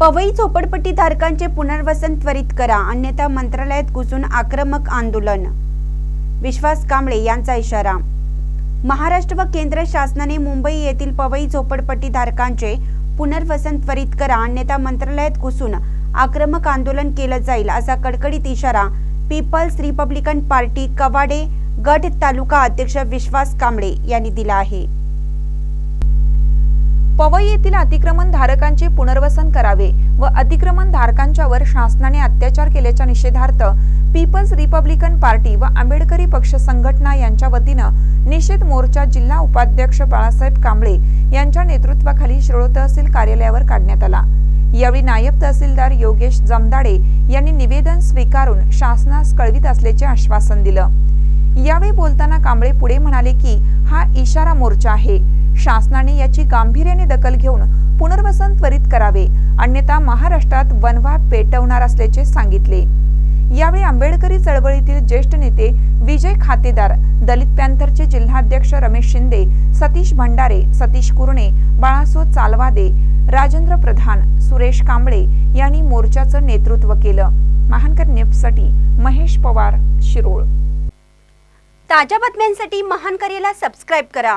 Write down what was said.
पवई झोपडपट्टी धारकांचे पुनर्वसन त्वरित करा अन्यथा मंत्रालयात घुसून आक्रमक आंदोलन. विश्वास कांबळे यांचा इशारा. महाराष्ट्र व केंद्र शासनाने मुंबई येथील पवई झोपडपट्टी धारकांचे पुनर्वसन त्वरित करा अन्यथा मंत्रालयात घुसून आक्रमक आंदोलन केलं जाईल असा कडकडीत इशारा पीपल्स रिपब्लिकन पार्टी कवाडे गट तालुका अध्यक्ष विश्वास कांबळे यांनी दिला आहे. पवई येथील अतिक्रमण धारकांचे पुनर्वसन करावे व अतिक्रमण धारकांच्यावर शासनाने अत्याचार केल्याच्या निषेधार्थ पीपल्स रिपब्लिकन पार्टी व आंबेडकरी पक्ष संघटना यांच्या वतीनं निषेध मोर्चा जिल्हा उपाध्यक्ष बाळासाहेब कांबळे यांच्या नेतृत्वाखाली शिरोळ तहसील कार्यालयावर काढण्यात आला. यावेळी नायब तहसीलदार योगेश जमदाडे यांनी निवेदन स्वीकारून शासनास कळवित असल्याचे आश्वासन दिलं. यावेळी बोलताना कांबळे पुढे म्हणाले की हा इशारा मोर्चा आहे. शासनाने याची गांभीर्याने दखल घेऊन पुनर्वसन त्वरित करावे अन्यथा महाराष्ट्रात वनवा पेटवणार असल्याचे सांगितले. यावेळी आंबेडकरी चळवळीतील ज्येष्ठ नेते विजय खातेदार दलित पॅंथरचे जिल्हाध्यक्ष रमेश शिंदे सतीश भंडारे सतीश कुरणे बाळासो चालवादे राजेंद्र प्रधान सुरेश कांबळे यांनी मोर्चाचं नेतृत्व केलं. महानकर नेपसाठी महेश पवार शिरोळ. ताज्या बातम्यांसाठी महानकरेला सबस्क्राईब करा.